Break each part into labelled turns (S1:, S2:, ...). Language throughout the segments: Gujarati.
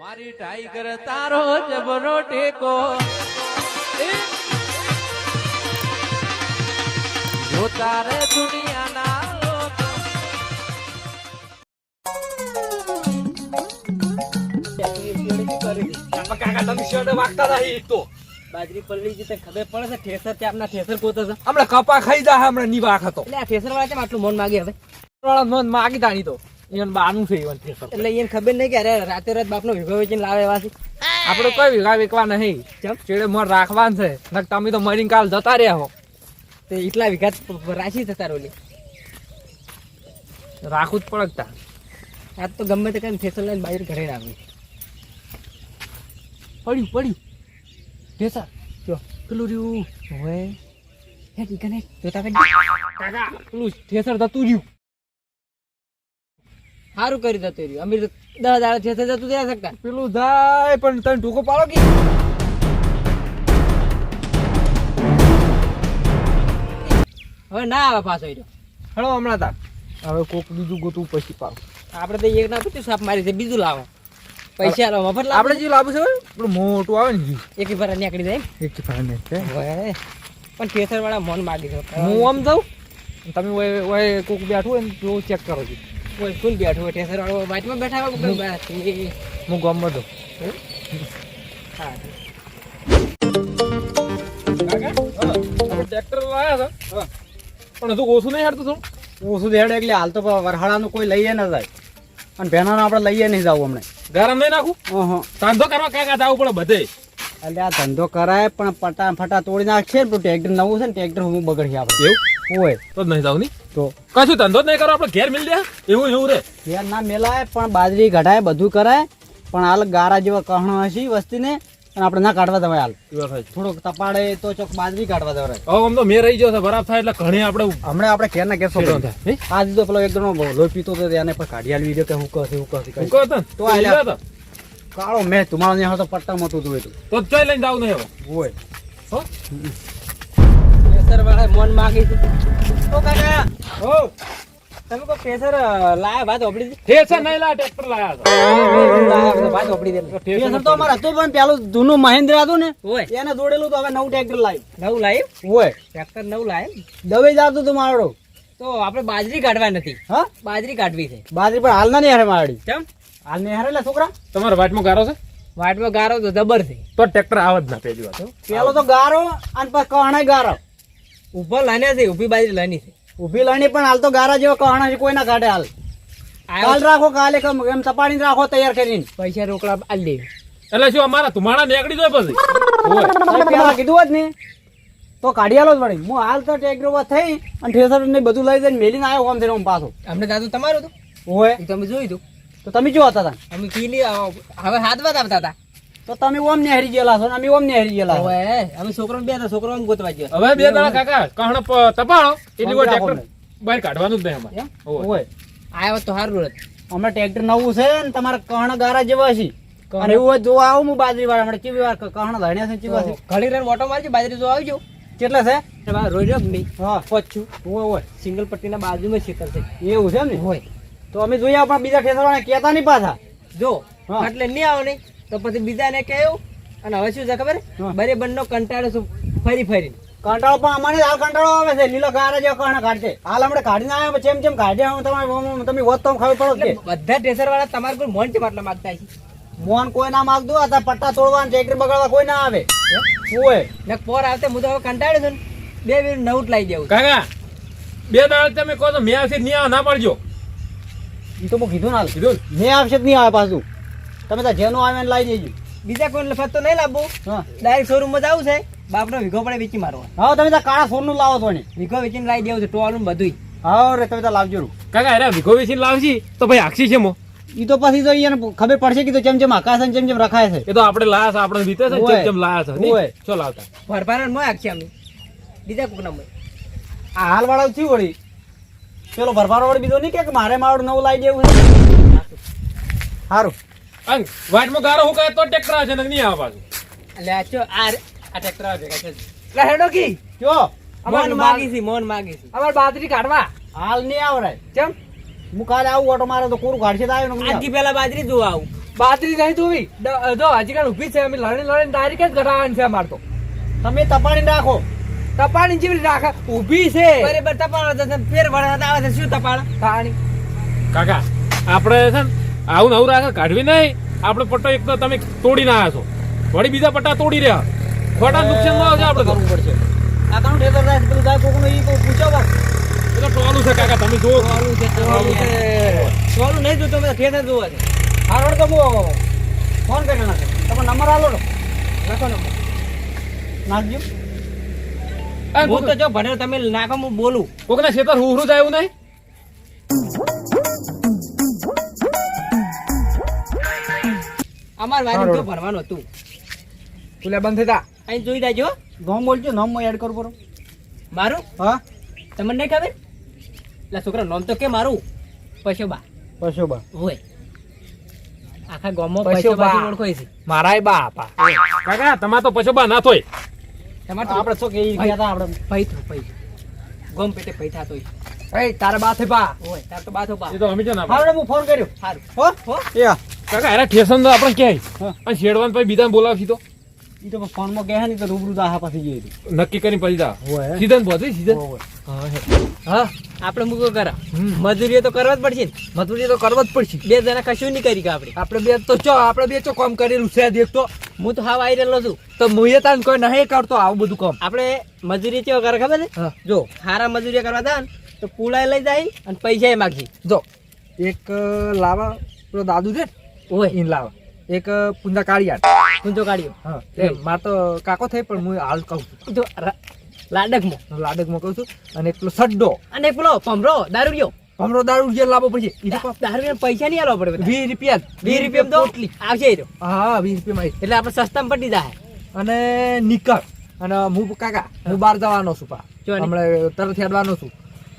S1: મારી ટાઈગર તારો જબરો ટેકો. જો તારે દુનિયાના
S2: બાજરી પલળી ખબર પડે છે ઠેસર ત્યાં ઠેસર પોતે છે
S3: હમણાં કપા ખાઈ જા હમણાં ની હતો
S2: એટલે ઠેસર વાળા કેમ આટલું મન માગે હવે?
S3: વાળા મન માગી દાણી તો. એને બાનું છે ઈવન.
S2: એટલે એને ખબર નહીં કે અરે રાતે રાત બાપનો વિઘો વેચીને લાવે એવા છે
S3: આપણે કોઈ વિઘા વેકવા નહીં? ચેડે મોર રાખવાનું છે. નક તમે તો મરીને કાલ જતા રહ્યા હો.
S2: તે એટલા વિઘા રાશી થતા રોલી
S3: રાખવું જ પડકતા
S2: આજ તો ગમે તે કઈ ફેસલ લઈને બહાર ઘરે આવી.
S3: પડ્યું પડ્યું. ઠેસર
S2: જો.
S3: પેલું રહ્યું.
S2: હવે હે ઠીક ને જોતા
S3: કાકા પેલું ઠેસર જતું રહ્યું.
S2: સારું કરી જતું રહ્યું. અમીર તો દસ દાડા ઠેસર જતું જઈ શકતા
S3: પેલું જાય પણ તને ટૂંકો પાડો કે?
S2: હવે ના આવે પાછો એ
S3: હળો હમણાં તા હવે કોક બીજું ગોતું પછી પાવ
S2: આપણે તો એક ના પૂછ્યું સાપ મારી છે બીજું લાવો. પૈસા લાવો મફત
S3: આપણે જે લાવું છે પેલું મોટું આવે ને જી
S2: એક ફરા નીકળી જાય
S3: એક ફરા
S2: નીકળે. પણ ઠેસર વાળા મન માગી છે.
S3: હું આમ જાઉં? તમે ઓય ઓય કોક બેઠું હોય ને તો ચેક કરો છો
S2: કોઈ કોણ બેઠું હોય ઠેસર વાળો વાતમાં બેઠા હોય કોઈ બેઠા
S3: હું? ગમ બધો
S2: હા?
S3: ટ્રેક્ટર લાયા છે પણ હજુ ઓછું નહીં હાડતું થોડું?
S4: ઓછું દેડે એટલે હાલ તો વરહાળાનું કોઈ લઈએ ન જાય. અને બહેનોને આપણે લઈએ નહીં જવું અમને
S3: ગરમ નહીં નાખું?
S4: હા
S3: ધંધો કરવા કાકા જવું પડે બધે.
S4: એટલે આ ધંધો કરાય પણ પટા ફટા તોડી નાખશે ને ટ્રેક્ટર નવું છે ને ટ્રેક્ટર હું બગડશે આપણે
S3: એવું?
S4: હોય.
S3: તો જ નહીં જાવ નહીં?
S4: તો
S3: કશું ધંધો જ નહીં કરો આપણે ઘેર મિલ દે. એવું એવું રે.
S4: ઘેર ના મેલાય પણ બાજરી ઘટાય બધું કરાય. પણ હાલ ગારા જેવા કહણો હશે વસ્તીને અને આપણે ના કાઢવા દેવાય હાલ. થોડોક તપાડે તો ચોક બાજરી કાઢવા દેવાય
S3: હવે આમ તો મેં રહી ગયો છે બરાબર થાય એટલે ઘણી આપણે
S4: હમણાં આપણે ઘેર ના ઘેર સોંપી
S3: થાય.
S4: આજ તો પેલો એકદમ લોહી પીતો હતો એને પણ કાઢી આલવી દે કે હું કહે હું કહે
S3: હું કહો તો
S4: તો. કાળો મેં તમારો ને તો પટ્ટા મોટું જોયું
S3: તો. જ લઈને જાવ નહીં હવે.
S4: હોય.
S3: હો?
S2: ઠેસર વાળા મન માગી ઓ કાકા.
S3: હો.
S2: તમે કોઈ ઠેસર લાયા વાત ઓપડી દે
S3: નહીં લા ટ્રેક્ટર લાયા
S2: વાત ઓપડી દે
S4: ટેન્શન તો અમારે હતું પણ પેલું જૂનું મહેન્દ્ર હતું ને એને દોડેલું તો હવે નવું ટ્રેક્ટર લાવ્યું
S2: નવું લાવ્યું
S4: હોય.
S2: ટ્રેક્ટર નવું લાવ્યું
S4: દવાઈ જતું હતું મારું
S2: તો આપણે બાજરી કાઢવા નથી.
S4: હા?
S2: બાજરી કાઢવી છે.
S4: બાજરી પણ હાલ ના નહીં હારે મારી
S2: કેમ?
S4: હાલ નહીં હારે લે છોકરા?
S3: તમારા વાટમાં ગારો છે?
S2: વાટમાં ગારો તો જબર છે.
S3: તો ટ્રેક્ટર આવે જ ના પેલી વાત
S4: પેલો તો ગારો અને પછી કહણાય ગારો.
S2: ઊભો લાને છે ઊભી બાજરી લાની છે
S4: ઊભી લાણી પણ હાલ તો ગારા જેવો કહણા છે કોઈ ના કાઢે હાલ.
S2: હાલ
S4: રાખો કાલે એમ તપાડીને રાખો તૈયાર કરીને.
S2: પૈસા રોકડા આલ દે
S3: એટલે શું અમારા તુમાડા નીકળી જાય પછી?
S4: પેલા કીધું જ ને. તો કાઢી આલો જ વળી. હું હાલ તો ટ્રેક્ટર થઈ અને ઠેસર ને બધું લઈ જઈને મેલીને આવ્યો આમ થઈને ઓમ પાછો.
S2: અમને દાદુ તમારું હતું?
S4: હોય
S2: તમે જોયું હતું?
S4: તો તમે જોવા હતા તા?
S2: અમે કીલી હવે હાથ વાત આવતા હતા.
S4: તો તમે ઓમ ને હરી ગયેલા છો અમે ઓમ ને હરી ગયેલા
S2: હવે અમે છોકરો બે હતા છોકરો ગોતવા ગયા.
S3: હવે બે દાડા કાકા કહણ તપાળો એટલી વાર ટ્રેક્ટર બહાર કાઢવાનું જ નહીં અમારે.
S4: ઓય.
S2: આવ્યો તો સારું રત
S4: હમણાં ટ્રેક્ટર નવું છે ને તમારા કહણ ગારા જેવા છે. અને એવું હોય જોવા આવું હું બાજરી વાળા હમણાં કેવી વાર કહણ ધણ્યા છે ચીવા છે.
S2: ઘણી રેન ઓટો મારજો બાજરી જોવા આવજો.
S4: કેટલા છે?
S2: રોઈ રહ્યો નહીં?
S4: હા.
S2: પચ્છું
S4: હોય હોય
S2: સિંગલ પટ્ટીના બાજુમાં શેતર છે.
S4: એવું છે એમ ને?
S2: હોય.
S4: તો અમે જોઈએ પણ બીજા ઠેસર વાળા કહેતા નહીં પાછા.
S2: જો
S4: હા.
S2: એટલે નહીં આવો નહીં તો પછી બીજાને કહ્યું અને હવે શું છે ખબર. બરે બંને કંટાળો શું? ફરી ફરી
S4: કંટાળો પણ અમારે હાલ કંટાળો આવે છે. લીલો ગારા જે કહણ કાઢશે. હાલ હમણાં કાઢીને આવ્યા ચેમ ચેમ કાઢે? હું તમારે તમે વોત તો ખબર પડો કે.
S2: બધા ટેસર વાળા તમારે કોઈ મોન છે માટલા માગતા છે?
S4: મોન કોઈ ના માગતું. આ પટ્ટા તોડવા ટ્રેક્ટર બગાડવા કોઈ ના આવે. હોય?
S2: ને પોર આવતે હું તો હવે કંટાળ્યો છું બે મિનિટ નવું લાવી દેવું.
S3: કાકા બે દાડ તમે કહો તો મેં આવશે નહીં આવે. ના પડજો.
S4: એ તો હું કીધું ના
S3: કીધું
S4: મેં આવશે નહીં આવે પાછું. તમે તો જેનું આવે લઈ લાવી દેજો.
S2: બીજા કોઈ લફત તો નહીં લાવવું.
S4: હા.
S2: ડાયરેક્ટ શોરૂમમાં જવું છે. બાપનો વીઘો પડે વેચી મારો
S4: હા તમે તો કાળા સોનું લાવો તો ને
S2: વીઘો વેચીને લાવી દેવું છે ટોલું બધું
S4: હા રે તમે તો લાવજો.
S3: કાકા અરે વીઘો વેચીને લાવશી તો ભાઈ આક્ષી છે મો.
S4: ઈ તો પછી તો એને ખબર પડશે કે તો જેમ જેમ આકાશ અને જેમ જેમ રખાય છે.
S3: એ તો આપણે લાયા છે આપણે વીતે છે જેમ જેમ લાયા છે
S4: ઓય.
S3: ચો લાવતા?
S2: ભરભાર મોય આખી અમે બીજા કોક ના
S4: આ હાલ વાળા થી વળી? પેલો ભરભારો વળી બીજો નહીં કે મારે મારું નવું લાવી દેવું છે? સારું
S3: અને વાટમાં ગારો હું કહે તો ટ્રેક્ટર આવે છે ને નહીં આવે પાછું.
S2: એટલે આ ચો આ આ ટ્રેક્ટર આવે છે લા હેડો કી.
S4: જો
S2: મોન માગી છે મોન માગી છે.
S3: અમારે બાજરી કાઢવા.
S4: હાલ નહીં આવરાય.
S2: કેમ
S4: હું કાલે આવું ઓટો મારે તો કોરું કાઢશે તો આવ્યો
S2: આજી પેલા બાજરી જોવા આવું.
S1: બાજરી નહીં જોવી જો હજી કાલ ઊભી છે અમે લડી લડીને ડાયરેક્ટ જ ઘટાડવાની છે અમારે તો.
S5: તમે તપાણી રાખો
S1: તપાણી જેવી રાખે ઊભી છે.
S2: બરાબર તપાડો તો ફેર વળવા આવે છે શું તપાણ
S1: પાણી
S3: કાકા આપણે છે ને આવું નવું રાખે કાઢવી નહીં. આપણે પટ્ટો એક તો તમે તોડી ના છો. વળી બીજા પટ્ટા તોડી રહ્યા. ખોટા નુકસાનમાં આવશે આપણે
S5: કરવું પડશે. આ કામ ઠેતર રાખ પેલું ગાય કોકનો ઈ કોઈ
S3: પૂછાવા એટલે ટોલું છે કાકા તમે જો
S2: ટોલું છે સોલું નહીં જોતો બધા ખેતર જોવા છે.
S5: હારોડ તો હું ફોન કરી નાખે. તમે નંબર આલો લખો નંબર. નાખજો.
S3: એ
S2: હું તો જો ભણેલો તમે નાખો હું બોલું.
S3: કોકના ખેતર હુહરું જાય એવું નહીં?
S2: અમાર વારી તો ભરવાનું હતું.
S1: ફૂલે બંધ થતા.
S2: અહીં જોઈ દેજો
S5: ગમ બોલજો નામ એડ કરું પડો
S2: મારું?
S5: હા.
S2: તમને નહીં ખબર? એટલે છોકરા નામ તો કે મારું. પશોબા.
S5: પશોબા.
S2: હોય. આખા ગામમાં
S1: પશોબા.
S2: ઓળખોય છે.
S1: મારાય બા આપા
S3: કાકા તમાર તો પશોબા ના થોય.
S2: તમારે તો
S5: આપણે શું કે ઈ ગયા હતા આપણે.
S2: પૈ થો પૈ ગોમ પેટે પૈ થાતો
S1: એ તારા બા થે બા.
S2: હોય તાર તો બાથો બા.
S3: એ તો અમે જ ના આપણે.
S5: હું ફોન કર્યો.
S2: સારું
S5: હો?
S2: હો?
S5: એ
S3: કાકા એના ઠેસન તો આપણે ક્યાંય. અને શેડવાન પછી બીજાને બોલાવશી તો.
S5: ઈ તો ફોનમાં કહે ને તો રૂબરૂ દાહા આહા પાછી જઈ
S3: નક્કી કરીને પછી જા. સીધન પહોંચી સીઝન?
S1: હા
S2: આપણે મૂકો કરા. મજૂરી તો કરવા જ પડશે ને.
S1: મજૂરી તો કરવા જ પડશે.
S2: બે જણા કશું નહીં કરી કે આપણે.
S1: આપણે બે તો ચો આપણે બે ચો કામ કરેલું છે દેખતો
S2: હું તો હાવ આવી રહેલો છું.
S1: તો મુએ તાન કોઈ નહીં કરતો આવું બધું કામ.
S2: આપણે મજૂરી કેવો કરે ખબર
S1: ને
S2: જો હારા મજૂરી કરવા દે તો પુલાય લઈ જાય અને પૈસા માગી
S1: જો. એક લાવા પેલો દાદુ છે ને,
S2: ઓય
S1: ઈન લાવા. એક પુંજા કાળિયાર
S2: પુંજો કાળિયો
S1: હા માર તો કાકો થાય પણ હું હાલ કહું છું.
S2: તો લાડકમાં?
S1: લાડકમાં કહું છું અને એક પેલો સડ્ડો.
S2: અને પેલો ભમરો દારૂડિયો?
S1: પમરો દારૂ જે લાવવો પડશે.
S2: દારૂ પૈસા નહીં આલવા પડે.
S1: વીસ રૂપિયા
S2: વીસ રૂપિયા તો
S1: પોટલી.
S2: આવશે તો.
S1: હા વીસ રૂપિયામાં આવી.
S2: એટલે આપણે સસ્તામાં પડી જાય
S1: અને નીકળ અને હું કાકા હું બહાર જવાનો છું પા. હમણાં તરત હેડવાનો છું.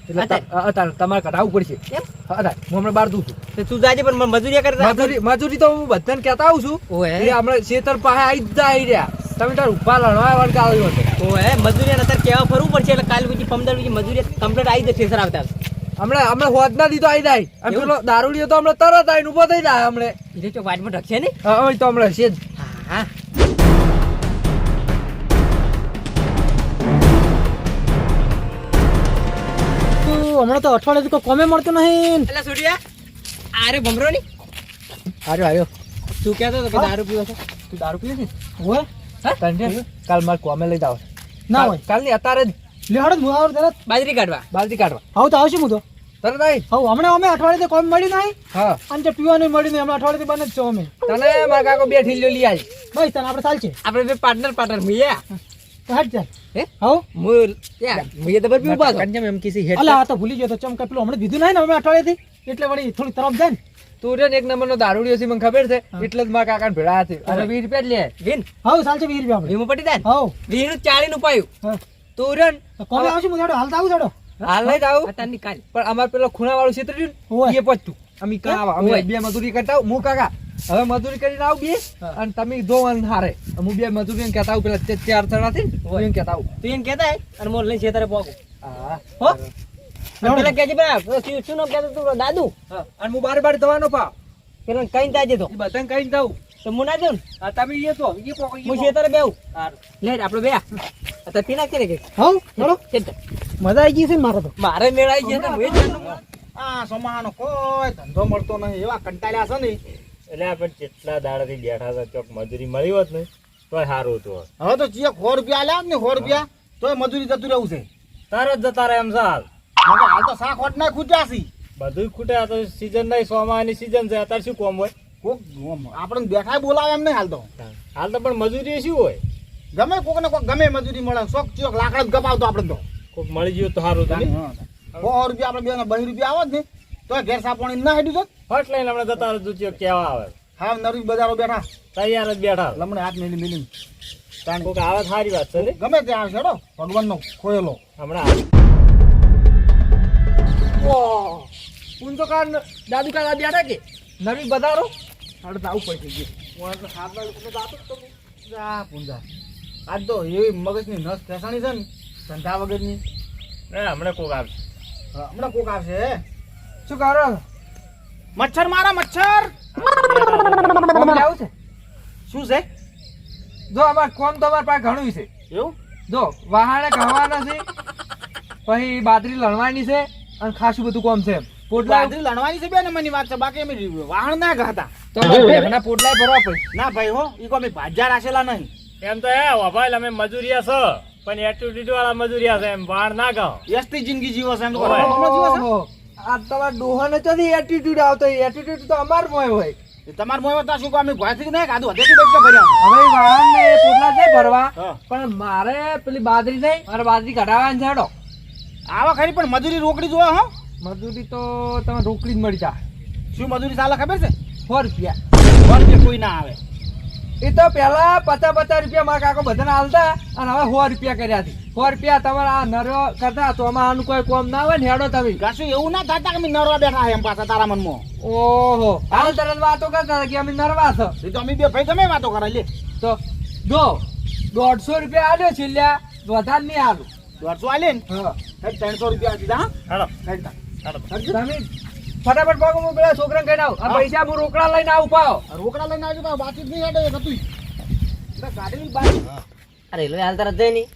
S1: તમારે કઢાવવું પડશે. હું હમણાં બહાર જઉં છું.
S2: તો જાજે પણ મજૂરી કરતા
S1: મજૂરી મજૂરી તો હું બધાને કહેતા આવું છું. એ હમણાં શેતર પાસે આવી જ આવી રહ્યા. તમે તાર ઊભા લણવા વળગાવ્યો હતો
S2: ઓય મજૂરી અત્યારે કેવા ફરવું પડશે એટલે કાલ પછી પંદર મજૂરી કમ્પ્લીટ આવી જશે સર આવતા
S1: હમણાં હમણાં હોદ ના દીધો આવી જાય અને? પેલો તો હમણાં તરત આવીને ઊભો થઈ જાય હમણાં.
S2: તો વાટમાં ઢકશે ને?
S1: હા, તો હમણાં છે જ.
S2: હા.
S5: હમણાં તો અઠવાડિયે કોઈ કોમે મળતો નહીં.
S2: એટલે સુડિયા આરે ભમરો ની
S1: આર્યો આર્યો
S2: તું કહેતો હતો કે દારૂ પીવો છો.
S1: તું દારૂ પીવે છે?
S5: હોય
S1: હા? કાલ મારે કોમે લઈ જાવ.
S5: ના હોય.
S1: કાલની અત્યારે જ
S5: લેહાડો હું આવું તરત.
S2: બાજરી કાઢવા.
S1: બાજરી કાઢવા.
S5: આવું તો આવશે હું તો.
S1: તરત આવી
S5: હવે હમણાં અમે અઠવાડિયે કોમ મળ્યું નહીં.
S1: હા.
S5: અને જે પીવાનું મળ્યું નહીં હમણાં અઠવાડિયે બને જ છો અમે.
S1: તને મારા કાકો બે ઠીલ્યો લઈ આવી
S5: બસ તને આપણે ચાલશે
S2: આપણે બે પાર્ટનર પાર્ટનર
S5: તો હટ ચાલ
S2: હે?
S5: હવ.
S2: હું યા દબર પી ઊભા
S1: કંજમ એમ કીસી હેડ
S5: અલા આ તો ભૂલી ગયો તો ચમ પેલું હમણાં દીધું નહીં ને અમે અઠવાડિયેથી. એટલે વળી થોડી તરફ જાય ને.
S1: તું રે એક નંબર નો દારૂડિયો છે મને ખબર છે. એટલે જ મારા કાકા ભેળા હતી અરે વીસ રૂપિયા લે.
S2: વિન?
S5: હવ ચાલશે વીસ રૂપિયા આપણે.
S2: વીમો પટી જાય ને?
S5: હવ.
S2: વીનું ચાળી નું પાયું.
S5: હા.
S2: તું રે
S5: કોમે આવશે હું હાલ આવું જાડો
S1: હાલ નહીં જાવ પણ અમાર પેલો ખૂણા વાળું ક્ષેત્ર રહ્યું એ પચતું અમે કાં અમે બે મજૂરી કરતા. હું કાકા હવે મજૂરી કરીને આવું બે
S5: હા.
S1: અને તમે જો હારે. હું બે મજૂરી કેતા આવું પેલા ચાર- ચાર થડા થી. એમ કહેતા આવું.
S2: તું એમ કેતા અને મોર લઈને છેતરે પોકું
S1: હા
S2: હો? પેલા કહેજે પેલા શું શું નામ તું? દાદુ?
S1: અને હું બાર બાર દવાનો પા.
S2: પેલા કઈ તાજે તો.
S1: એ કઈ જાઉં.
S2: તો હું ના જાઉં ને?
S1: તમે એ તો એ પોકો
S2: હું. છેતરે બેહું. લે આપણે બે તો પીના કે? ને કે
S5: હવ ચલો. મજા આવી ગઈ છે મારો મારે તો?
S2: મારે મેળાઈ હું જ
S5: આ સોમાનો કોઈ ધંધો મળતો નહીં એવા કંટાળ્યા છે ને.
S6: એટલે આપણે કેટલા દાડાથી બેઠા હતા ચોક મજૂરી મળી હોત ને તોય સારું હતું
S5: હવે તો જે સો રૂપિયા આલ્યા ને સો રૂપિયા તોય મજૂરી જતું રહેવું છે.
S6: તરત જતા રહે એમ સાલ.
S5: હાલ તો શાક હોટ ના ખૂટ્યા છે.
S6: બધું ખૂટે તો સીઝન નહીં સોમાની સીઝન છે અત્યારે શું કોમ હોય?
S5: કોક આપણને બેઠા બોલાવે એમ નહીં હાલ તો.
S6: હાલ તો પણ મજૂરી શું હોય?
S5: ગમે કોક ને કોક ગમે મજૂરી મળે શોખ ચોક લાકડા જ ગપાવતો આપણે તો.
S6: કોક મળી ગયું તો સારું થાય?
S5: સો રૂપિયા આપણે બે બહી રૂપિયા આવે ને. તો ઘેર સાપોણી ના હેડ્યું તો
S6: ફટ લઈને હમણાં જતા રહે કેવા આવે?
S5: હા નરી બજારો બેઠા.
S6: તૈયાર જ બેઠા
S5: લમણે હાથ મેલી મેલી
S6: કોક આવે સારી વાત છે
S5: ગમે તે આવશે હેડો. ભગવાનનો ખોયેલો.
S6: હમણાં
S1: હું તો કાન દાદુ કાકા બેઠા કે? નવી બધારો હાડો તો આવું પડશે
S5: જા પૂંજા. આજ તો એવી મગજની નસ ફેસાણી છે ને ધંધા વગરની.
S6: હમણાં કોક આવશે.
S5: હમણાં કોક આવશે હે?
S1: શું કરો
S5: મચ્છર મારા મચ્છર! શું છે?
S1: જો અમાર કોમ તો અમાર પાસે ઘણું છે.
S5: એવું?
S1: જો વહાણે ખાવાના છે પછી બાદરી લણવાની છે અને ખાસું બધું કોમ છે પોટલા
S5: બાજરી લણવાની છે બે નંબરની વાત છે બાકી અમે વાહણ ના ખાતા.
S1: તો અમારે પોટલા ભરવા પડે.
S5: ના ભાઈ હો ઈ કોઈ અમે રાખેલા નહીં.
S6: એમ તો વભાઈ અમે મજૂરિયા છો પણ એટીટ્યુડ વાળા મજૂરિયા છે એમ વાણ ના ગાઓ
S5: વ્યસ્તી જિંદગી જીવો છે એમ તો. જીવો છે?
S1: આ તમારા ડોહાને ચોથી એટીટ્યુડ આવતો એટીટ્યુડ તો અમાર મોય હોય.
S5: તમારા મોંમાં તો શું અમે ગોળાથી નહીં હદેથી બેઠા ભર્યા.
S1: હવે વાહન ને પોટલા છે ભરવા પણ મારે પેલી બાજરી નહીં મારે બાજરી કઢાવવાની છે હેડો.
S5: આવા ખરી પણ મજૂરી રોકડી જોવા હો?
S1: મજૂરી તો તમે રોકડી જ મળી જા
S5: શું મજૂરી ચાલે ખબર છે?
S1: સો રૂપિયા.
S5: સો રૂપિયા કોઈ ના આવે.
S1: એ તો પેલા પચાસ પચાસ રૂપિયા મારા કાકો બધાને હાલતા અને હવે સો રૂપિયા કર્યા છે. સો રૂપિયા તમારા આ નરવા કરતા તો આમાં આનું કોઈ કોમ ના હોય ને હેડો તમે.
S5: કશું એવું ના થતા કે અમે નરવા બેઠા એમ પાછા તારા મનમાં.
S1: ઓહો. હાલ તરત વાતો કરતા કે અમે નરવા છો.
S5: એ તો અમે બે ભાઈ તમે વાતો કરે લે.
S1: તો જો દોઢસો રૂપિયા આલ્યો છે લ્યા વધારે નહીં આલું.
S5: દોઢસો આલે ને?
S1: હા.
S5: ત્રણસો રૂપિયા દીધા
S6: હાલો
S5: સાહેબ
S1: તમે ફટાફટ પગ હું પેલા છોકરાને કહીને આવું. આ પૈસા હું રોકડા લઈને આવું પાવ
S5: રોકડા લઈને આવજો પણ વાતચીત નહીં હેડે હતું ગાડી
S7: રેલવે હાલ તરત જાય નહીં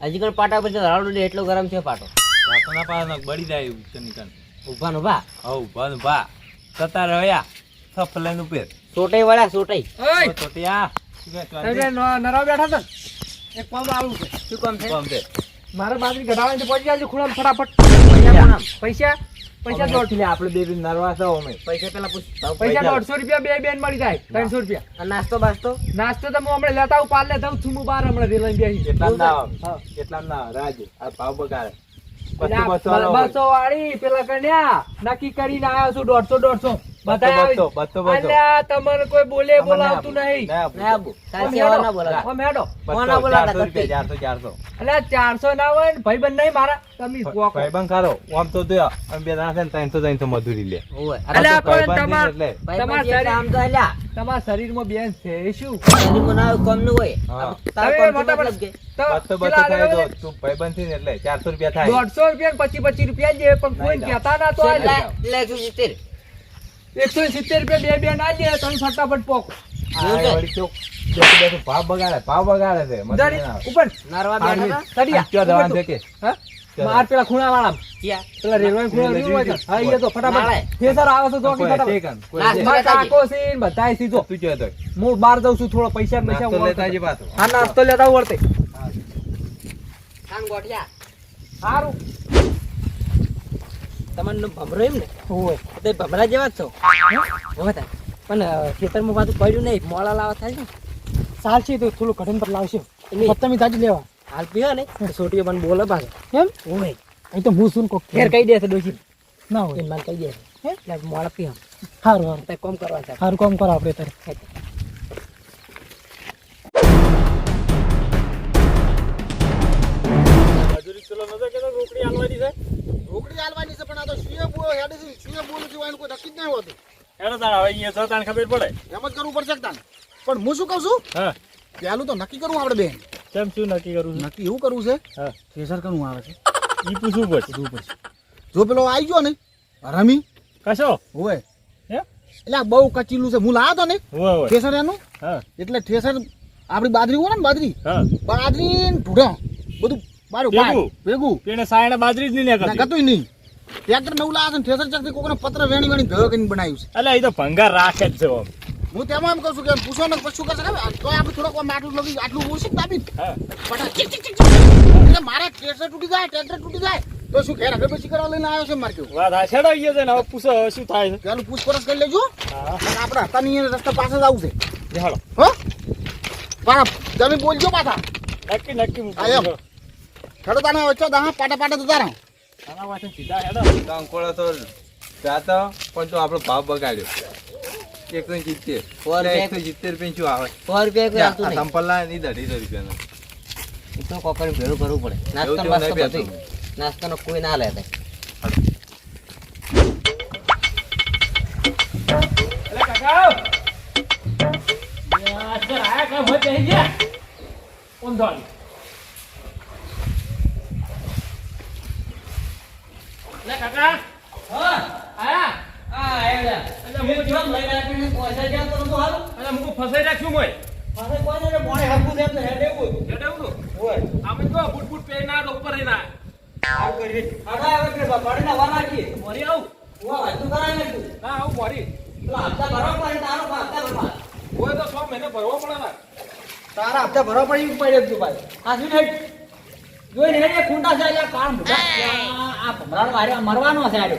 S7: હજી પણ પાટા પર રાવડું એટલો ગરમ છે પાટો.
S8: પાટોના પાના બળી જાય એવું છે નિકન
S7: ઊભા ને ઊભા
S8: હવ ભન ભા. સતા રહ્યા સફ લઈને ઉપર તો ક્રાંતિ?
S1: ન- નરવા બેઠા હતા એક કામ આવું છે.
S7: શું કામ છે?
S1: મારે બાજરી છે ફટાફટ.
S7: પૈસા?
S1: પૈસા દોઢ
S8: લે આપણે બે બેન નરવા છો અમે.
S7: પૈસા પેલા પૂછ
S1: પૈસા. દોઢસો રૂપિયા બે બેન મળી જાય ત્રણસો રૂપિયા.
S7: નાસ્તો બાસ્તો?
S1: નાસ્તો તો હું હમણાં લેતા આવું પાલ લેતા છું હું બાર હમણાં રેલવે બેસી
S8: કેટલા ના
S1: હા.
S8: કેટલા ના રાજ આ ભાવ બગાડે.
S1: એટલે
S8: બસો
S1: વાળી પેલા કન્યા નક્કી કરીને આવ્યો છું દોઢસો દોઢસો.
S8: બસો, બસો, બસો.
S1: તમને કોઈ બોલે બોલાવતું નહીં.
S8: ના આપું.
S7: ના આબુ તાર
S1: ઓમ
S7: સેવા
S1: હેડો.
S7: ના બોલાવે.
S1: ઓમ હેડો.
S8: બસો,
S7: કોના બોલાવતા
S8: ચારસો
S7: કત્તી?
S8: રૂપિયા, ચારસો, ચારસો.
S1: અલ્યા ચારસો ના હોય ને ભાઈબંધ નહીં મારા. તમે કોકો.
S8: ભાઈબંધ ખારો. આમ તો દે અમે બે જણા છે ને ત્રણસો ત્રણસો મજૂરી લે.
S7: ઓય
S1: અલ્યા પણ
S8: ભાઈબંધ
S1: તમાર-
S8: એટલે.
S1: તમારા
S7: ભાઈ
S1: શરીર-
S7: તો અલ્યા.
S1: તમારા શરીરમાં બેન છે શું?
S7: શરીરમાં ના આવે, નું હોય. તાર કોમ મતલબ કે?
S1: તો
S8: બસો બસો થાય તો તું ભાઈબંધથી ને એટલે ચારસો રૂપિયા થાય.
S1: રૂપિયા ને પચીસ પચીસ રૂપિયા જે પણ કોઈ કહેતા ના તો
S7: લે લે એકસો સિત્તેર
S1: રૂપિયા બે બે ના દે તમે ફટાફટ પોક.
S8: ભાવ બગાડે ભાવ બગાડે છે.
S1: ઉપર.
S7: નારવા
S8: કે
S1: માર પેલા ખૂણા વાળા
S7: ક્યાં?
S1: પેલા રેલવે ખૂણા. હા, એ તો ફટાફટ. આવે તો કે ફટાફટ. મારા કાકો બધાય સીધો.
S8: તું.
S1: હું બહાર જઉં છું થોડો પૈસા પૈસા હું
S8: લેતા આવજે પાછો.
S1: હા નાસ્તો લેતા આવું
S7: ખાન ગોઠિયા.
S1: સારું
S7: તમને ભમરો એમ ને?
S1: હોય.
S7: તો એ ભમરા જેવા જ છો? હવે પણ ખેતરમાં પાછું પડ્યું નહીં મોળા લાવવા થાય ને?
S1: ચાલશે છે તો થોડું કઠિન પર લાવશે.
S7: એટલે
S1: તમે તાજી લેવા.
S7: હાલ પીવા ને. છોટીઓ પણ બોલે પાછો.
S1: એમ
S7: હોય
S1: અહીં તો હું શું કોક
S7: ઘેર કહી દે છે ડોશી.
S1: ના
S7: હોય. મને કહી દે છે એટલે મોળા પીવા
S1: સારું સારું
S7: તે કોમ કરવા છે.
S1: સારું કોમ કરો આપણે તારે.
S6: મજૂરી પેલો નતો કહેતો રોકડી આલવાની છે.
S5: રોકડી આલવાની છે પણ આ તો સુએ બોલો હેડે છે. સુએ કોઈ નક્કી જ નહીં હોતું.
S6: હેડો હવે અહીંયા ખબર પડે.
S5: એમ જ કરવું પડશે તાન પણ હું શું કહું છું?
S6: હા.
S5: પહેલું તો નક્કી કરવું આપણે બેન.
S6: કેમ શું નક્કી કરું
S5: નક્કી એવું કરવું છે?
S6: હા.
S5: થ્રેસર કરવું આવે છે.
S6: ઈ પૂછવું પડશે.
S5: પૂછવું પડશે. જો પેલો આવી ગયો ને રમી.
S6: કશો?
S5: હોય
S6: હે?
S5: એટલે આ બહુ કચીલું છે. હું લાવ્યો તો ને
S6: હોય
S5: એનું?
S6: હા.
S5: એટલે ઠેસર આપણી બાદરી હોય ને બાદરી
S6: હા.
S5: બાજરી ને બધું બારું
S6: ભેગું?
S5: ભેગું.
S6: એને સાયણા બાજરી જ નહીં નીકળતી.
S5: ગતું નહીં. ટ્રેક્ટર નવું લાવે છે ને થ્રેસર કોકને પત્ર વેણી વેણી ઘર કરીને બનાવ્યું છે.
S6: એટલે એ તો ભંગાર રાખે જ છે
S5: હું તેમાં એમ કહું છું કે પૂછો ને પછી શું કરશે તો આપણે થોડોક આટલું લગી આટલું ઓછી ચીક. એટલે મારે ટ્રેક્ટર તૂટી જાય ટ્રેક્ટર તૂટી જાય તો શું ઘેર આગળ પછી કરવા લઈને આવ્યો છે મારે કેવું?
S6: વાત આ છેડાઈ ગયો છે ને હવે પૂછો શું થાય છે?
S5: પૂછપરછ કરી લેજો. આપણે હતા નહીં રસ્તા પાસે જ આવશે
S6: હાલો
S5: હો? તમે બોલજો પાછા.
S6: નક્કી નક્કી મૂકો.
S5: હા, એમ. ખેડો તાને વચ્ચે દાહા પાટા પાટા જતા રહો
S6: તારા પાસે સીધા હેડો
S8: તો અંકોળો તો જાતો પણ તો આપણો ભાવ બગાડ્યો એકસો સિત્તેર એકસો સિત્તેર રૂપિયા શું આવે
S7: સો રૂપિયા કોઈ આવતું નહીં
S8: અઢીસો રૂપિયાનો
S7: એ તો કોકર ભેળું કરવું પડે નાસ્તો
S8: નાસ્તો
S7: બધું નાસ્તાનો કોઈ ના લે તે.
S1: કાકા
S6: આયા કામ હોય બેહી ગયા ઊંધોળી. લે કાકા આયા એટલે હું જો ગયા તો હારું? એટલે
S3: અમુક ફસાઈ રાખ્યું મોય
S4: પાસે કોઈ ને તો હેડે એવું.
S3: એટલે એવું તો
S4: હોય.
S3: આમે જો બૂટ બૂટ પહેરીને આ તો ઉપર રહીને આ.
S4: આવું કરી. આડા આવે કે પાડીને વાર નાખીએ.
S3: મોરી આવું
S4: કરાય ને તું.
S3: ના આવું મોરી
S4: પેલા હપ્તા ભરવા પડે, તારો હપ્તા ભરવા.
S3: હોય તો સો મહિને ભરવો પડે
S4: તારા હપ્તા ભરવા પડી પડે તું ભાઈ. હાસી શું હેડ, એ ખૂંટા છે, અહીંયા કામ બધા. આ- ભમરાનો આ મરવાનો છે આડો.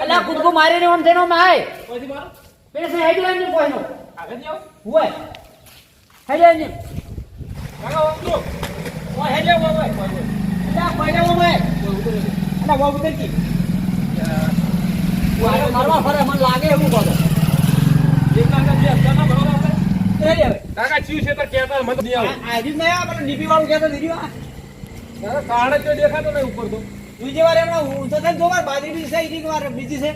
S4: અલ્યા કૂદકો મારીને ઓમ તેનો માય.
S3: પછી મારો
S4: પેલે છે હેડ લાઈન કોઈનો.
S3: આગળ આવું
S4: હોય. Head line.
S3: કાકા આવું જો
S4: ઓય હેડ લાઈન, ઓય, ઓય, ઓય. અલ્યા કોઈને ઓમ હોય. અલ્યા વારે મારવા ફરે મને લાગે એવું બધું.
S3: એક કાકા જે હપ્તા ભરવા આપણે કાકા ચીવ છે તો કહેતા મને નહીં આવું
S4: આ- આ નહીં આવે, પેલો DP વાળું કહેતો દીધું આ.
S3: કાકા કારણે તો દેખાતો નહીં ઉપર તો.
S4: બીજી વાર એમણે ઊંધો થઈને જોવા બાજરી છે એક વાર બીજી છે.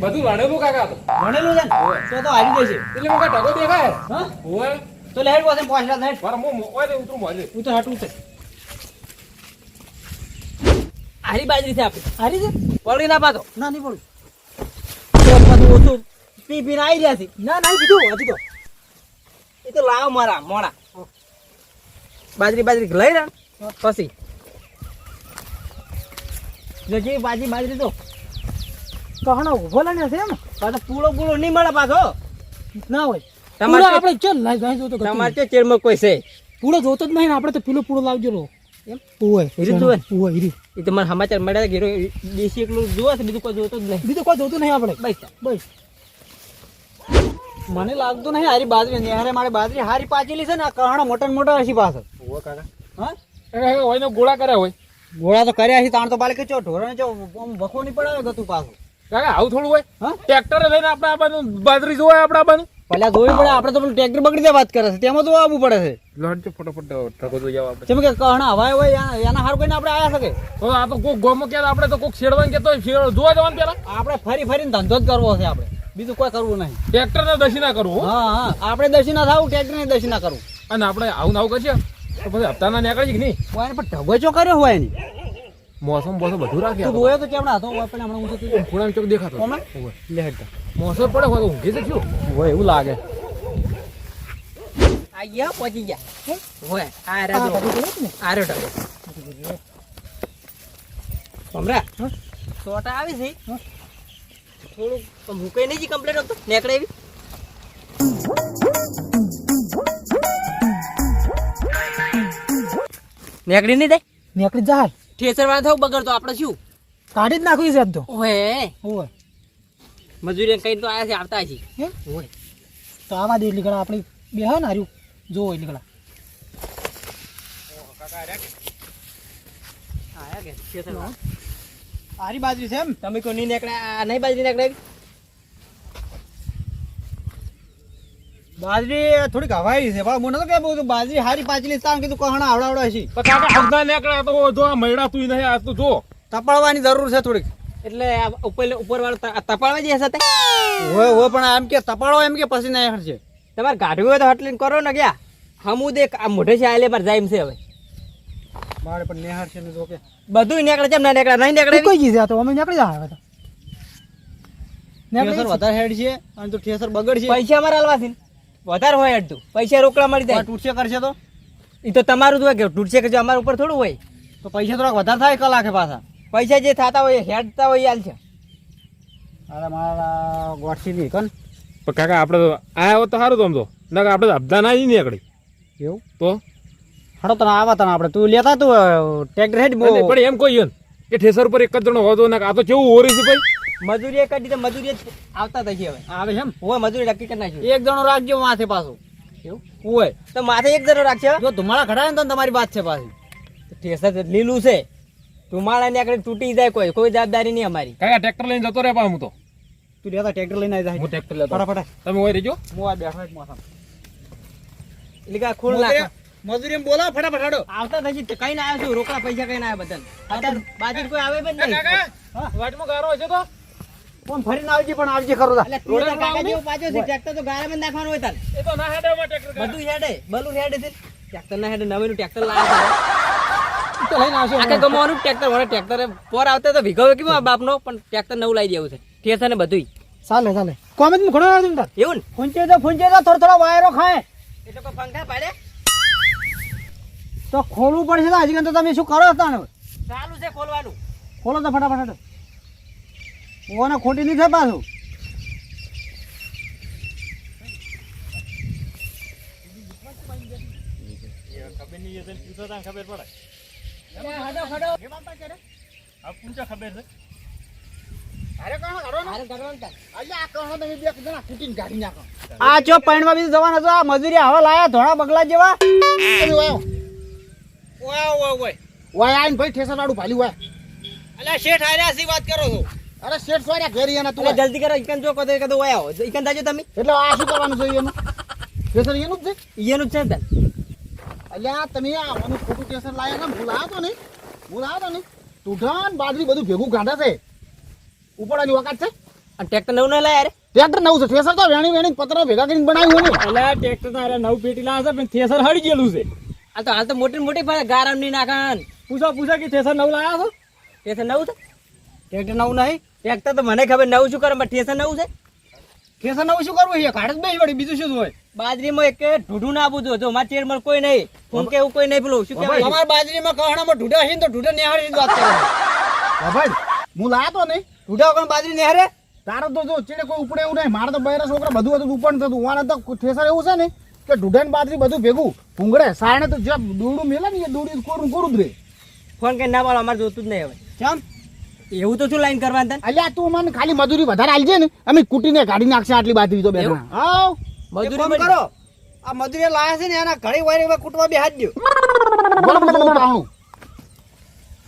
S3: બધું લડેલું કાકા તો.
S4: ભણેલું છે તો તો હારી જશે.
S3: એટલે મને ઢગો દેખાય?
S4: હા?
S3: હોય.
S4: તો લેટ પાસે પહોંચલા થાય
S3: મારા મોં મોય ને ઉતરું મોજે
S4: હું તો છે
S5: હારી બાજરી છે આપણી.
S4: હારી છે?
S5: પડી ના પાતો
S4: ના નહીં પડું. ઓછું પી પીને આવી રહ્યા છે.
S5: ના ના બીજું હજી તો. એ તો લાવ મારા મોડા. બાજરી બાજરી લઈ રહ્યા પછી.
S4: જો જે બાજી બાજરી તો
S5: કહણો ઊભો લઈને છે એમ.
S4: પાછો પૂળો પૂળો નહીં મળે પાછો.
S5: ના હોય.
S2: તમારે
S5: આપણે ચલ લાઈ ગાય જોતો
S2: તમારે તો ચેરમાં કોઈ છે?
S5: પૂળો જોતો જ નહીં આપણે તો પીલો પૂળો લાવજો લો એમ? ઓય
S2: હીરું જોવે?
S5: ઓય હીરું
S2: એ તમારે સમાચાર મળ્યા કે હીરો દેશી એકલું જોવે છે બીજું કોઈ જોતો જ નહીં?
S5: બીજું કોઈ જોતું નહીં આપણે.
S2: બસ
S5: બસ.
S4: મને લાગતું નહીં હારી બાજરી નેહરે મારી બાજરી હારી પાચેલી છે ને આ કહણા મોટા મોટા હશે પાછળ. હા
S3: કાકા. હોય ને ગોળા કર્યા હોય.
S4: ગોળા તો કર્યા છે તાણ તો બાળકે ચો ઢોરણ ચો વખો નહીં પડાવે ગતું પાછું.
S3: કાકા આવું થોડું હોય.
S4: હા?
S3: ટ્રેક્ટરે લઈને આપણે આ બાજુ બાજરી જોવાય આપણે આ બાજુ.
S4: પેલા જોવી પડે આપણે તો પેલું ટ્રેક્ટર બગડી દે વાત કરે છે તેમાં તો આવવું પડે છે.
S3: લડજો ફટાફટ ઢગો જોઈ જાવ આપણે.
S4: જેમ કે કહણા હવાય હોય એના- હાર કોઈને આપણે આયા શકે.
S3: તો આ તો કોક ગોમો કે આપણે તો કોક છેડવાનું કેતો હોય જોવા જવાનું પેલા.
S4: આપણે ફરી ફરીને ધંધો જ કરવો છે આપણે. બીજું કોઈ કરવું નહીં.
S3: ટ્રેક્ટર ને દસી ના કરવું હા.
S4: હા આપણે દશી ના થાવું ટ્રેક્ટર ને દર્શી ના કરવું.
S3: અને આપણે આવું ને આવું કરશે. તો પછી હપ્તાના નીકળી કે નહીં?
S4: હોય પણ ઢગોચો કર્યો હોય એની
S3: મોસમ બોસમ બધું રાખે
S4: તું ગોયો તો. કેમણા હતો? પણ હમણાં ઊંચો થયો.
S3: ખૂણા ચોક દેખાતો.
S4: લે
S3: મોસમ પડે હોય તો ઊંઘી છે
S4: હોય એવું લાગે.
S2: આયા ગયા પહોંચી ગયા. હોય આ રે આ રહ્યો ઢગો. સોટા આવી છે. થોડુંક મૂકે નહીં કમ્પ્લેટ હતો નેકડે એવી? નેકડી નહીં થાય?
S5: નેકડી જા હાલ.
S2: ઠેસર વાળા થવું બગડતો આપણે શું?
S5: કાઢી જ નાખવી છે તો.
S2: ઓય
S5: ઓય.
S2: મજૂરી કઈ તો આયા છે આવતા છે? ઓય.
S5: તો આવા દે એટલે ઘણા આપણે બે હા ને હાર્યું જો એટલે ઘણા
S2: આયા કે ઠેસર.
S4: હારી બાજરી છે એમ.
S2: તમે કોઈ નહીં નીકળ્યા નહીં બાજરી નીકળે?
S4: બાજરી થોડીક હવાઈ છે. પણ મને તો કે બહુ બાજરી હારી પાચલી તાણ કીધું કહણા આવડાવડા છે.
S3: પણ કાકા આવતા નીકળ્યા તો જો આ મૈડા તું નહીં આ તો જો.
S4: તપાડવાની જરૂર છે થોડીક.
S2: એટલે આ ઉપર ઉપર વાળો તપાડવા જઈએ સાથે
S4: હોય હોય પણ આમ કે તપાડો એમ કે પછી નહીં હટશે.
S2: તમારે ગાઢવી હોય તો હટલીન કરો ને ગયા. હમું દેખ આ મોઢે છે આલે પર જાય એમ છે હવે.
S4: મારે પણ નેહાર છે ને જો કે.
S2: બધું નીકળે છે એમ ના નીકળે? નહીં નીકળે
S5: કોઈ ગઈ છે તો? અમે નીકળી જાય હવે તો.
S4: ઠેસર વધારે હેડ છે અને તો ઠેસર બગડ છે
S2: પૈસા અમારે હાલવા છે ને. વધારે હોય અડધું. પૈસા રોકડા મળી જાય.
S4: તૂટશે કરશે તો?
S2: એ તો તમારું જ હોય કે તૂટશે કે જો અમારા ઉપર થોડું હોય.
S4: તો પૈસા થોડાક વધારે થાય કલાકે પાછા?
S2: પૈસા જે થતા હોય એ હેડતા હોય હાલ છે.
S4: અરે મારા ગોઠસી નહીં કોણ
S3: પણ કાકા આપણે તો આ તો સારું તો આમ તો. ના આપણે તો હપ્તા ના જ નીકળી.
S4: એવું?
S3: તો?
S4: હડો તને આવા તને આપણે તું લેતા તું ટ્રેક્ટર હેડ
S3: પણ એમ કોઈ કે ઠેસર ઉપર એક જ જણો હોતો ના આ તો કેવું ઓરી છે ભાઈ?
S2: મજૂરી કાઢી તો મજૂરી આવતા થઈ હવે.
S4: આવે છે એમ?
S2: હોય મજૂરી નક્કી કરી નાખી.
S4: એક જણો રાખજો માથે પાછું.
S2: એવું?
S4: હોય
S2: તો માથે એક જણો રાખશે
S4: જો ધુમાડા ને તો તમારી વાત છે પાછી.
S2: ઠેસર લીલું છે. ધુમાડા નીકળે તૂટી જાય કોઈ કોઈ જવાબદારી નહીં અમારી.
S3: કયા ટ્રેક્ટર લઈને જતો રહે પણ હું તો?
S4: તું લેતા ટ્રેક્ટર લઈને આવી
S3: હું ટ્રેક્ટર લેતો
S4: ફટાફટ.
S3: તમે હોય રહેજો
S4: હું આ બેઠો એક માથા
S2: એટલે કે ખોલ નાખ.
S4: મજૂરી એમ બોલા ફટાફટ હાડો.
S2: આવતા થઈ કઈ ના આવ્યો છું? રોકડા પૈસા કઈ ના આવ્યા બધા બાજુ કોઈ આવે પણ નહીં.
S3: વાટમાં ગારો હશે તો?
S4: ફોન ફરીને આવજે પણ આવજે ખરો તા.
S2: એટલે કાકા જેવો પાછો છે ટ્રેક્ટર તો ગારામાં નાખવાનું હોય તાર.
S3: એ તો ના હેડે ટ્રેક્ટર
S2: બધું હેડે બલું હેડે છે. ટ્રેક્ટર ના હેડે નવીનું ટ્રેક્ટર લાવ્યા
S5: તો લઈને આવશે
S2: આખે ગમવાનું ટ્રેક્ટર વડે ટ્રેક્ટર પોર આવતા તો ભીગો કેમ આ બાપનો? પણ ટ્રેક્ટર નવું લાવી દેવું છે. ઠેસર ને બધું
S4: ચાલે ચાલે કોમેજ ઘણો આવ્યો તાર.
S2: એવું ને?
S4: ફૂંચે તો ફૂંચે તો થોડો થોડો વાયરો ખાય.
S2: એટલે કોઈ પંખા પાડે?
S4: તો ખોલવું પડશે તો હજી તો તમે શું કરો હતા
S2: ચાલુ છે ખોલવાનું.
S4: ખોલો તો ફટાફટ ઓને ખોટી નહીં થાય પાછું.
S6: ખબર પડે ખબર છે
S4: આ ચો પાણીમાં બીજું જવાના તો આ મજૂરી હવે લાયા ધોળા બગલા જેવા.
S2: ઓય ઓય ઓય.
S5: વાય આઈને ભાઈ ઠેસર વાળું ભાલ્યું વાય
S2: અલ્યા શેઠ આર્યા સી વાત કરો છો.
S5: અરે શેઠ સોર્યા ઘેરી એના તું
S2: જલ્દી કરો ઇકન જો કદો કદો ઓય આવો. ઇકન દાજો તમે.
S5: એટલે આ શું કરવાનું છે એનું? કેસર એનું જ છે?
S2: એનું જ છે બેન.
S5: અલ્યા તમે આ મને ખોટું કેસર લાયા ને ભૂલ આવ્યો તો ને ભૂલ આવ્યો તો ને તુઢાન બાજરી બધું ભેગું ગાંડા છે. ઉપડાની વખત છે?
S2: અને ટ્રેક્ટર નવું ના લાયા રે?
S5: ટ્રેક્ટર નવું છે થેસર તો વેણી વેણી પતરા ભેગા કરીને બનાવ્યું હોય ને.
S6: એટલે ટ્રેક્ટર તારે નવ પેટી લાવે છે પણ થેસર હળી ગયેલું છે.
S2: આ તો હાલ તો મોટી મોટી ગારામની નાખાન
S6: પૂછો પૂછો કે થેસર નવ લાયા છો?
S2: થેસર નવું છે?
S4: ટ્રેક્ટર નવું નહીં.
S2: ટ્રેક્ટર તો મને ખબર નવું શું કરે ઠેસર નવું છે?
S4: ઠેસર નવું શું કરવું છે? કાઢ જ બેસી વળી બીજું શું હોય?
S2: બાજરીમાં એક ઢૂઢું ના આપું જો મારા ચેરમાં કોઈ નહીં. ફૂંકે એવું કોઈ નહીં પેલું શું કહેવાય?
S4: અમાર બાજરીમાં કહણામાં ઢૂઢા છે તો ઢૂઢા નિહાળી વાત કરે
S5: ભાઈ હું લાયા તો નહીં.
S4: ઢૂઢા વગર બાજરી નિહારે
S5: તારો તો જો ચેડે કોઈ ઉપડે એવું નહીં. મારા તો બૈરા છોકરા બધું હતું ઉપણ થતું વાને તો ઠેસર એવું છે ને કે ઢૂઢાન બાજરી બધું ભેગું. ભૂંગળે સાયણે તો જે દોડું મેલે ને એ દોડી કોરું કોરું જ રે.
S2: ફોન કે ના પાડો અમારે જોતું જ નહીં હવે.
S4: કેમ
S2: એવું તો શું લાઈન કરવાનું તને?
S5: અલ્યા તું મને ખાલી મજૂરી વધારે આલજે ને. અમે કૂટીને કાઢી નાખશે આટલી બાજરી તો બે આવ
S4: મજૂરી કરો. આ મજૂરી લાયા છે ને એના ઘણી વાર કૂટવા બે હાથ
S5: પાહણું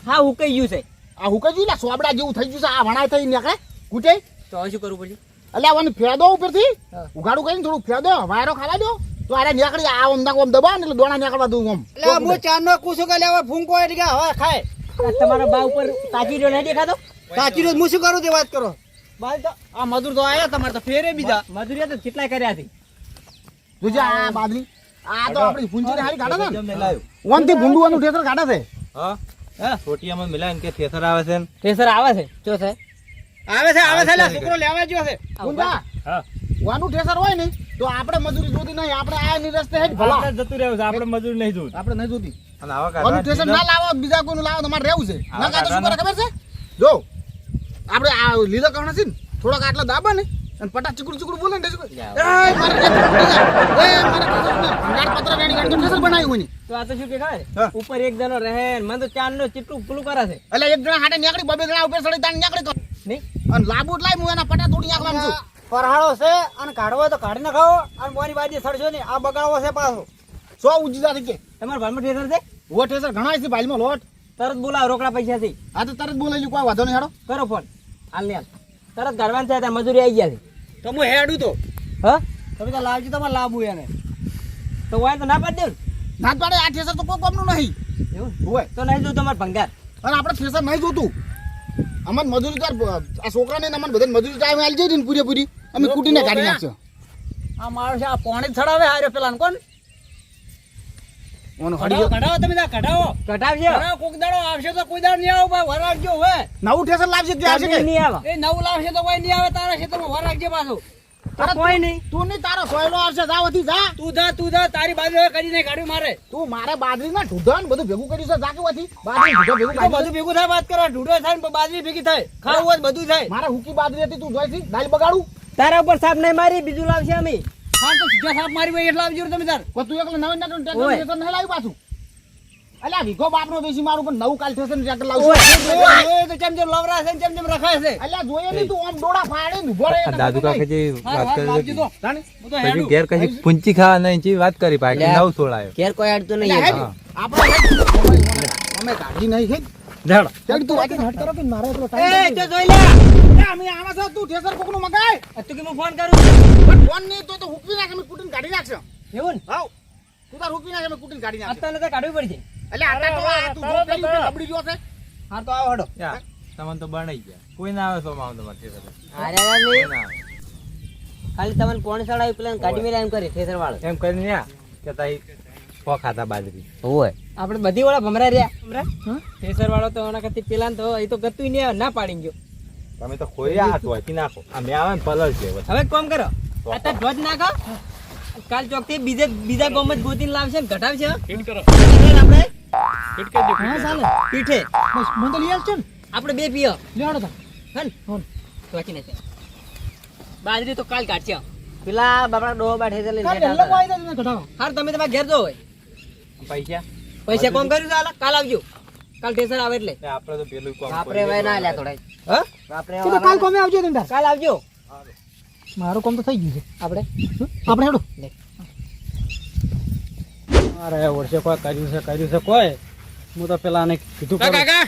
S2: હા હું કઈ ગયું છે.
S5: આ હુકાઈ ગયું? લા સોબડા જેવું થઈ ગયું છે આ વણાય થઈ નીકળે કૂટે?
S2: તો શું કરવું પડશે?
S5: અલ્યા આને ફેદો ઉપરથી. ઉઘાડું કરીને થોડું ફેદો વાયરો ખાવા દો. તો આરે નીકળી આ ઓમ ના ઓમ દબા ને દોણા નીકળવા દઉં ઓમ.
S4: એટલે હું ચાર નો કુસું કે લેવા ફૂંકો એટલે હવે ખાય.
S2: તમારા બા ઉપર તાજી રહ્યો નહીં દેખાતો?
S4: રોજ હું શું કરું તે વાત કરો? બાલ તો આ મજૂર તો આયા તમારે તો ફેરે બીજા.
S2: મજૂરી તો કેટલા કર્યા હતી
S5: જોજે આ બાજરી. આ તો આપણી પૂંચી હારી કાઢે છે મેલાયો ઓનથી ભૂંડુવાનું ઠેસર કાઢે છે?
S8: હા?
S2: હા.
S8: છોટિયામાં મિલાય ને કે ઠેસર આવે છે
S2: ઠેસર આવે છે. જો છે.
S4: આવે છે આવે છે લે, છોકરો લેવા જ્યો છે.
S5: ગુંડા
S6: હા.
S5: વાનું ઠેસર હોય ને તો આપણે મજૂરી જોતી નહીં આપણે આ ની રસ્તે ભલા.
S6: આપણે જતું રહેવું છે આપણે મજૂર નહીં જોતી.
S5: આપણે નહીં જોતી.
S8: અને આવા
S5: વાનું કોન્ટ્રેશન ના લાવો બીજા કોઈનું લાવો તમારે રહેવું છે. ના કાં તો શું કરે ખબર છે? જો આપણે આ લીલો કર્ણ છે ને થોડોક આટલા દાબા ને અને પટા ચીકડું ચીકડું બોલે ને એ મારે. એ મારે પત્ર વેણી તો ઠેસર બનાવ્યું હોય ને
S2: તો આ તો શું કે ખબર ઉપર એક જણો રહે ને મને તો ચાર નો ચીટલું પેલું કરે છે.
S5: એટલે એક જણા હાટે નીકળી બબે જણા ઉપર સડી તાણ નીકળી કર
S2: નહીં.
S5: અને લાબુ લાય હું એના પટા તોડી નાખવાનું છું.
S4: ફરહાળો છે અને કાઢવો તો કાઢી નાખાવો અને મોની બાજી સડશો ને આ બગાડવો છે પાછો.
S5: સો ઉજી જાતી કે
S2: તમારા ભાલમાં ઠેસર છે?
S5: વો ઠેસર ઘણા છે ભાઈમાં લોટ.
S2: તરત બોલાવો રોકડા પૈસા થી
S5: આ તો તરત બોલાવી કોઈ વાંધો નહીં હાડો.
S2: કરો ફોન હાલ ને હાલ. તરત કાઢવાનું છે ત્યાં મજૂરી આવી ગયા છે.
S4: તો હું હેડું તો.
S2: હા?
S4: તમે તો લાવજો તમારે લાવવું એને.
S2: તો હોય તો ના પાડી દે
S5: ના? પાડે આ ઠેસર તો કોઈ કામનું નહીં.
S2: એવું?
S5: હોય.
S2: તો નહીં જોતું તમારે ભંગાર.
S5: અને આપણે ઠેસર નહીં જોતું. અમન મજૂરી તો આ છોકરાને ને અમન બધાને મજૂરી ટાઈમ આવી જઈ ને પૂરેપૂરી. અમે કૂટીને કાઢી નાખશો.
S4: આ મારો છે આ પાણી ચડાવે હારે પેલા કોણ?
S5: ઓનો
S4: કઢાવો કઢાવો તમે ત્યાં કઢાવો.
S2: કઢાવજો.
S4: કઢાવો કોક દાડો આવશે તો કોઈ દાડો નહીં આવો ભાઈ વરાગજો હવે.
S5: નવું ઠેસર લાવશે કે આવશે કે?
S2: નહીં આવે.
S4: એ નવું લાવશે તો કોઈ નહીં આવે તારા ખેતરમાં વરાગજે પાછું.
S2: કોઈ નહીં.
S5: તું નહીં તારો સોયલો આવશે. જાવથી જા.
S4: તું જા તું જા તારી બાજુ કરીને કાઢ્યું મારે.
S5: તું મારે બાજરી ના ઢૂઢા ને બધું ભેગું કર્યું છે બાજરી ઢૂઢા ભેગું
S4: બધું ભેગું થાય વાત કરો ઢૂંઢો થાય ને બાજરી ભેગી થાય. ખાવું હોય બધું થાય.
S5: મારે હુકી બાજરી હતી તું જોઈથી. દાલ બગાડું.
S2: તારા ઉપર સાપ નહીં મારી બીજું લાવશે અમે.
S4: હા તો સીધા સાપ મારી હોય એટલે આવજો તમે તાર.
S5: તું એકલો નાટો ટ્રેક્ટર નહીં લાવ્યું પાછું. અલ્યા વિગો બાપનો બેસી મારું પણ નવું કાલ થશે ને
S2: ઓય.
S5: લાવશે.
S4: એ તો ચમ ચમ લવરા છે ને ચમ ચમ રખાય છે.
S5: અલ્યા જોઈએ નહીં તું આમ ડોડા ફાડે ને ઊભો રહે
S8: દાદુ કાકા જે વાત કરી
S4: તો
S8: ઘેર કઈ પૂંચી ખાવા નહીં ચી વાત કરી
S2: લે.
S8: નવ સોળાયો
S2: ઘેર કોઈ અડતું નહીં
S5: આપણે અમે કાઢી નહીં હેડ.
S8: ધડ
S5: ચડ તું વાંચીને હટ કરો કે મારે એટલો
S2: એ
S5: time
S2: તો જોઈ લે.
S5: એ, અમે આવા છો, તું ઠેસર કોકનો મગાય.
S2: તું કે હું ફોન કરું
S5: પણ ફોન નહીં તો તો હુકવી નાખ, અમે કુટીન કાઢી નાખશું.
S2: એવું ને?
S5: હાવ. તું તાર હુકવી નાખ, અમે કુટીન કાઢી નાખશું.
S2: અત્યારે તો કાઢવી પડશે
S5: અલ્યા, આતા તો આ તું પેલી ઉપર લબડી ગયો છે.
S4: હા તો આવો હડો.
S8: તમને તો બનાઈ ગયા. કોઈ ના આવે તો માવ તમારે ઠેસર.
S2: અરે અરે
S8: ના.
S2: ખાલી તમને કોણ ચડાવી પેલા કાઢી મેલા એમ કરે ઠેસર વાળો.
S8: એમ કરીને યા કે તાઈ ખાતા બાજરી.
S2: હોય આપણે બધી વાળા ભમરા રહ્યા. ભમરા? ઠેસર વાળો તો એના કરતી પેલા તો એ તો ગતું નહીં ના પાડી ગયો.
S8: તમે તો ખોઈ આ ધોતી નાખો. આ મેં આવે ને પલળ છે
S2: હવે કોમ કરો. આ તાર ધ્વજ નાખો. કાલ ચોકથી બીજે બીજા ગામમાં જ ગોતીને લાવશે ને ઘટાડશે
S3: ફિટ કરો.
S2: આપણે.
S3: ફિટ કરી દો
S5: હા ચાલે.
S2: પીઠે.
S5: બસ મને તો લઈ આવજો ને.
S2: આપણે બે
S5: તા.
S2: હન વાંચી નાખે બાજરી તો કાલ કાઢશે.
S4: પેલા બાપડા ડોહો બાઠે છે લઈને
S5: કાલ
S4: હતા.
S5: આવી જાય ઘટાડો
S2: હાર તમે તમારા ઘેર જો હોય.
S8: પૈસા?
S2: પૈસા કોમ કર્યું ચાલે કાલ આવજો. કાલ ટેસર આવે એટલે.
S8: આપણે તો પેલું કામ
S4: આપણે ભાઈ ના લ્યા થોડા
S2: હા?
S4: આપણે
S5: તો કાલ કોમે આવજો તમે
S2: કાલ આવજો.
S5: મારું કામ તો થઈ ગયું છે.
S2: આપણે?
S5: આપણે હેડો.
S4: અરે વર્ષે કોઈ કર્યું છે કર્યું છે કોઈ? હું તો પેલા ને કીધું.
S3: કાકા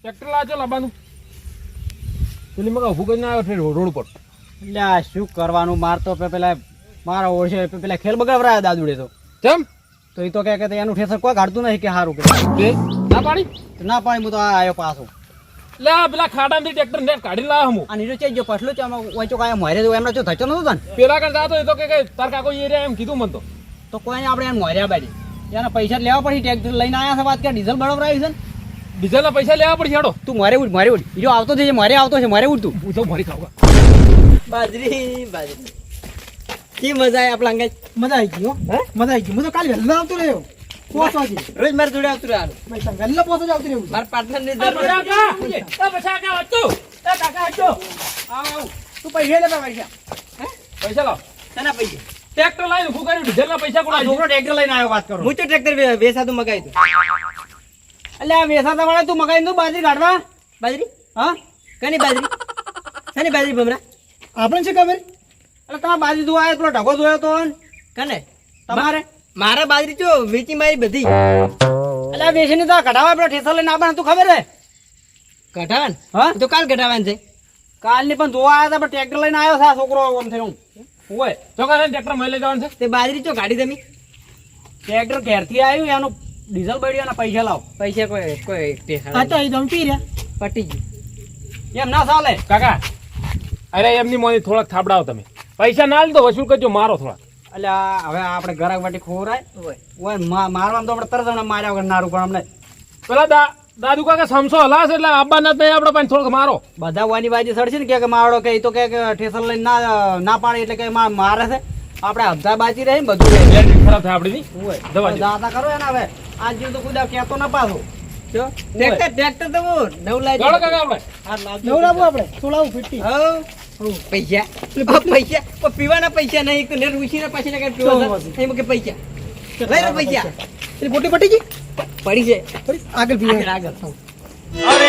S3: ટ્રેક્ટર લાજો લાવવાનું. પેલી મગા ઉભું કરીને આવ્યો છે રોડ પર.
S4: એટલે આ શું કરવાનું? માર તો પેલા મારા ઓળશે પેલા ખેલ બગાવરાયા દાદુડે તો.
S3: કેમ?
S4: તો એ તો કહે કે એનું ઠેસર કોઈ કાઢતું નહીં કે સારું કે.
S3: ના પાડી?
S4: ના પાડી હું તો આ આવ્યો પાછો.
S3: લે આ પેલા ખાડામાંથી ટ્રેક્ટર ને કાઢી લાવ હું
S4: આ નીરો ચેજો પછલો છે આમાં વાંચો કાય મોરે એમનો જો ધચો નતો ને?
S3: પેલા કરતા જાતો એ તો કે કે તાર કાકો એરિયા એમ કીધું મન તો.
S4: તો કોઈ આપણે એને મોર્યા બાજુ એના પૈસા લેવા પડી ટેક્સ લઈને આવ્યા છે વાત કે ડીઝલ બળવરાયું છે ને?
S3: ડીઝલના પૈસા લેવા પડશે હેડો.
S4: તું મારે ઉઠ મારે ઉઠ બીજો આવતો છે મારે આવતો છે મારે ઉઠ તું.
S3: હું જાઉં ભરી ખાવા.
S2: બાજરી બાજરી. કી મજા આવે આપણા અંગે
S5: મજા આવી ગઈ હો.
S2: હે?
S5: મજા આવી ગઈ. હું તો કાલ વહેલા આવતો રહ્યો. પોસ વાગે
S2: રોજ મારે જોડે આવતું
S5: તમે વહેલા પોસ જ આવતી રહ્યું
S2: મારા પાર્ટનર ને
S5: તું પૈસા લેતા પૈસા.
S3: પૈસા લાવ.
S2: શાના પૈસા.
S3: ટ્રેક્ટર લાવી ઉભું કર્યું ડીઝલના પૈસા કોણ
S4: છોકરો ટ્રેક્ટર લઈને આવ્યો વાત કરો.
S2: હું તો ટ્રેક્ટર વેસાતું મગાવી દઉં
S4: એટલે આ વેસાતા વાળા તું મગાઈ દઉં બાજરી કાઢવા?
S2: બાજરી?
S4: હા?
S2: કની બાજરી? શાની બાજરી ભમરા?
S5: આપણે છે ખબર?
S4: એટલે તમારે બાજરી ધોવા આવ્યો પેલો ઢગો ધોયો તો? ને.
S2: કને?
S4: તમારે?
S2: મારા બાજરી ચો વેચી મારી બધી.
S4: એટલે આ બેસીને તો કઢાવા પેલો ઠેસર લઈને આવવાનું તું ખબર છે?
S2: કઢાવાન
S4: હા.
S2: તો કાલ કઢાવાન છે.
S4: કાલની પણ ધોવા આવ્યા હતા પણ ટ્રેક્ટર લઈને આવ્યો છે આ છોકરો આમ થઈને
S3: હોય ચોક્કસ ટ્રેક્ટર મળી જવાનું છે?
S2: તે બાજરી ચો કાઢી તમે?
S4: ટ્રેક્ટર ઘેરથી આવ્યું એનું ડીઝલ બળ્યું અને પૈસા લાવ.
S2: પૈસા કોઈ કોઈ
S5: આ તો અહીં પી રહ્યા.
S2: પટી ગયું.
S4: એમ ના ચાલે.
S3: કાકા અરે એમની મોની થોડાક થાબડાવો તમે. પૈસા ના લીધો વસૂલ કરજો મારો થોડા
S4: એટલે હવે આપણે ઘરાક વાટી ખોરાય. ઓય. મા- મારવામાં તો આપણે તરત હમણાં માર્યા વગર નારું પણ અમને
S3: પેલા દા દાદુ કાકા સમસો હલાસ એટલે આબા ના નહીં આપડે પાસે થોડોક મારો.
S4: બધા વાની બાજી સડશે ને કે મારો કે તો કે કે ઠેસર લઈને ના ના પાડે એટલે કે મા- મારે છે. આપણે હપ્તા બાજી રહી બધું
S3: ખરાબ થાય આપડી ની
S4: ઓય
S3: દવા દે.
S4: દાતા કરો એને હવે. આજ જેવું તો કુદા કેતો ના પાછો.
S2: ટ્રેક્ટર ટ્રેક્ટર તો નવ લાવી
S3: ચાલો કાકા આપણે.
S5: નવરાવું આપણે. સોળાવું ફીટી
S2: હવ પૈસા પૈસા. પીવાના પૈસા. નહીં તો પાછી ના કાંઈ પીવા કે પૈસા. લઈ
S5: મોટી પટી ગઈ?
S2: પડી
S5: જાય આગળ
S2: આગળ આગળ.
S3: અરે